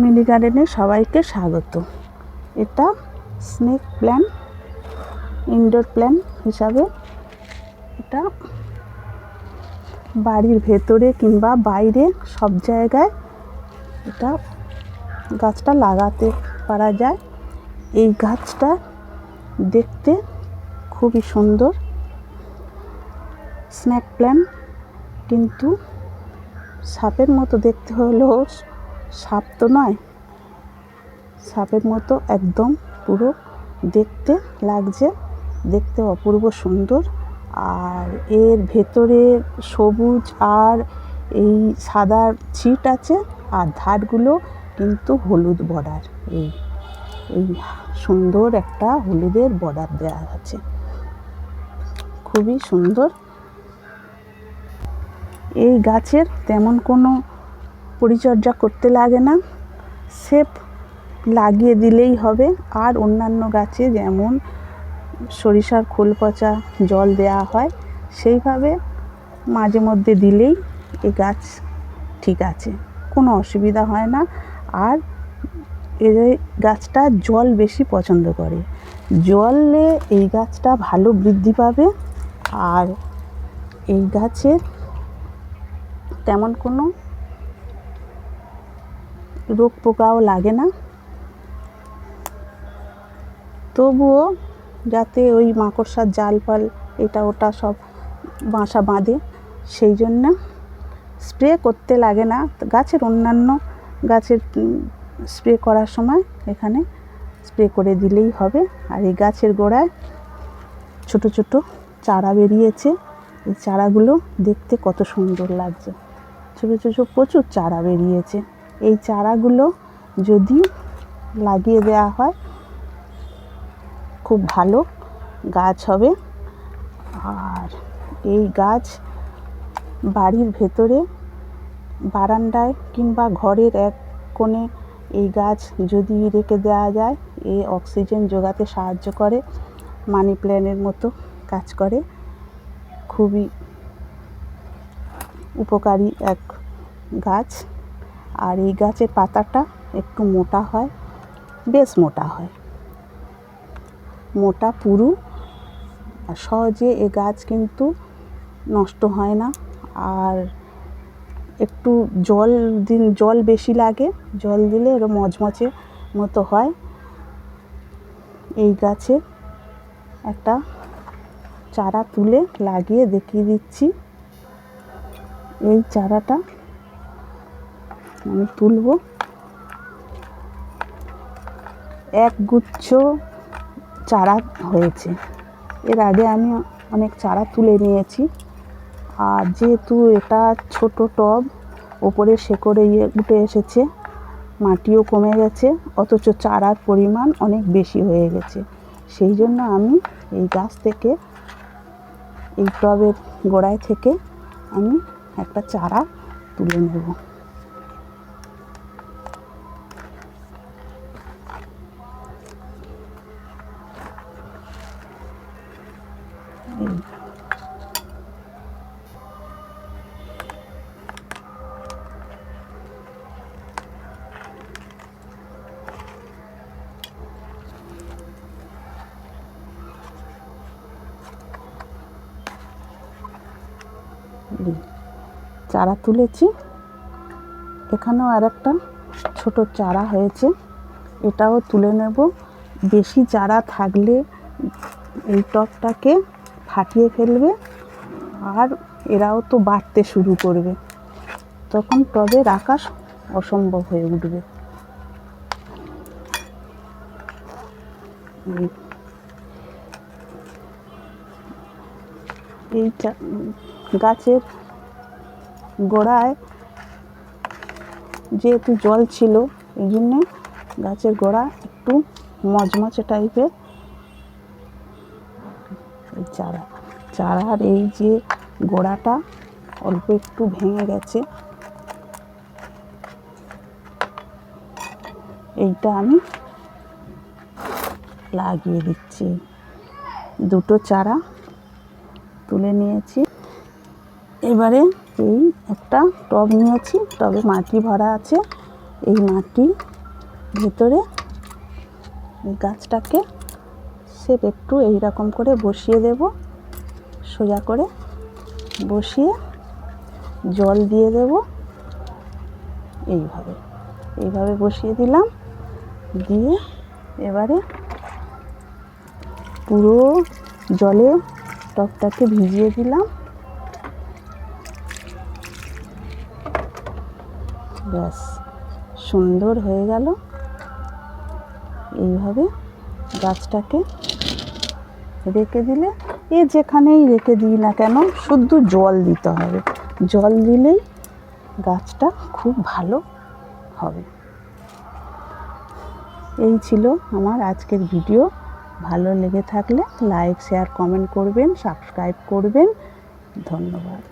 Mini গার্ডেনে সবাইকে স্বাগত। এটা স্নেক প্ল্যান, ইনডোর প্ল্যান হিসাবে। এটা বাড়ির ভেতরে কিংবা বাইরে সব জায়গায় এটা গাছটা লাগাতে পারা যায়। এই গাছটা দেখতে খুবই সুন্দর। স্নেক প্ল্যান, কিন্তু সাপের মতো দেখতে হলেও সাপ তো নয়। সাপের মতো একদম পুরো দেখতে লাগছে, দেখতে অপূর্ব সুন্দর। আর এর ভেতরে সবুজ আর এই সাদা ছিট আছে আর ধারগুলো কিন্তু হলুদ বর্ডার। এই এই সুন্দর একটা হলুদের বর্ডার দেওয়া আছে। খুবই সুন্দর। এই গাছের তেমন কোনো পরিচর্যা করতে লাগে না। সেপ লাগিয়ে দিলেই হবে। আর অন্যান্য গাছে যেমন সরিষার খোল পচা জল দেওয়া হয়, সেইভাবে মাঝে মধ্যে দিলেই এই গাছ ঠিক আছে। কোনো অসুবিধা হয় না। আর এর গাছটা জল বেশি পছন্দ করে। জলে এই গাছটা ভালো বৃদ্ধি পাবে। আর এই গাছের তেমন কোনো রোগ পোকাও লাগে না। তবুও যাতে ওই মাকড়সার জাল ফাল এটা ওটা সব বাসা বাঁধে, সেই জন্য স্প্রে করতে লাগে না। গাছের অন্যান্য গাছের স্প্রে করার সময় এখানে স্প্রে করে দিলেই হবে। আর এই গাছের গোড়ায় ছোট ছোট চারা বেরিয়েছে। এই চারাগুলো দেখতে কত সুন্দর লাগছে। ছোটো ছোটো প্রচুর চারা বেরিয়েছে। এই চারাগুলো যদি লাগিয়ে দেওয়া হয়, খুব ভালো গাছ হবে। আর এই গাছ বাড়ির ভেতরে, বারান্দায় কিংবা ঘরের এক কোণে এই গাছ যদি রেখে দেওয়া যায়, এ অক্সিজেন যোগাতে সাহায্য করে, মানি প্ল্যানের মতো কাজ করে। খুবই উপকারী এক গাছ। আর এই গাছের পাতাটা একটু মোটা হয়, বেশ মোটা হয়। মোটা, পুরু, আর সহজে এ গাছ কিন্তু নষ্ট হয় না। আর একটু জল দিন, জল বেশি লাগে, জল দিলে এরম মচমচে মতো হয়। এই গাছে একটা চারা তুলে লাগিয়ে দেখিয়ে দিচ্ছি। এই চারাটা আমি তুলব। এক গুচ্ছ চারা হয়েছে। এর আগে আমি অনেক চারা তুলে নিয়েছি। আর যেহেতু এটা ছোট টব, ওপরে শেকড়ে ইয়ে উঠে এসেছে, মাটিও কমে গেছে, অথচ চারার পরিমাণ অনেক বেশি হয়ে গেছে। সেই জন্য আমি এই গাছ থেকে, এই টবের গোড়ায় থেকে আমি একটা চারা তুলে নেব। চারা তুলেছি। এখানেও আর একটা ছোটো চারা হয়েছে। এটাও তুলে নেব। বেশি চারা থাকলে এই টবটাকে ফাটিয়ে ফেলবে আর এরাও তো বাড়তে শুরু করবে। তখন টবের আকাশ অসম্ভব হয়ে উঠবে। এই গাছের গোড়ায় যেহেতু জল ছিল, এই জন্যে গাছের গোড়া একটু মচমচে টাইপের চারা। চারার এই যে গোড়াটা অল্প একটু ভেঙে গেছে। এইটা আমি লাগিয়ে দিচ্ছি। দুটো চারা তুলে নিয়েছি। এবারে এই একটা টব নিয়েছি। টবে মাটি ভরা আছে। এই মাটি ভেতরে গাছটাকে সে একটু এই রকম করে বসিয়ে দেব। সোজা করে বসিয়ে জল দিয়ে দেব। এইভাবে এইভাবে বসিয়ে দিলাম। দিয়ে এবারে পুরো জলে টবটাকে ভিজিয়ে দিলাম। ব্যাস, সুন্দর হয়ে গেল। এইভাবে গাছটাকে রেখে দিলে, এ যেখানেই রেখে দিই না কেন শুধু জল দিতে হবে। জল দিলেই গাছটা খুব ভালো হবে। এই ছিল আমার আজকের ভিডিও। ভালো লেগে থাকলে লাইক, শেয়ার, কমেন্ট করবেন, সাবস্ক্রাইব করবেন। ধন্যবাদ।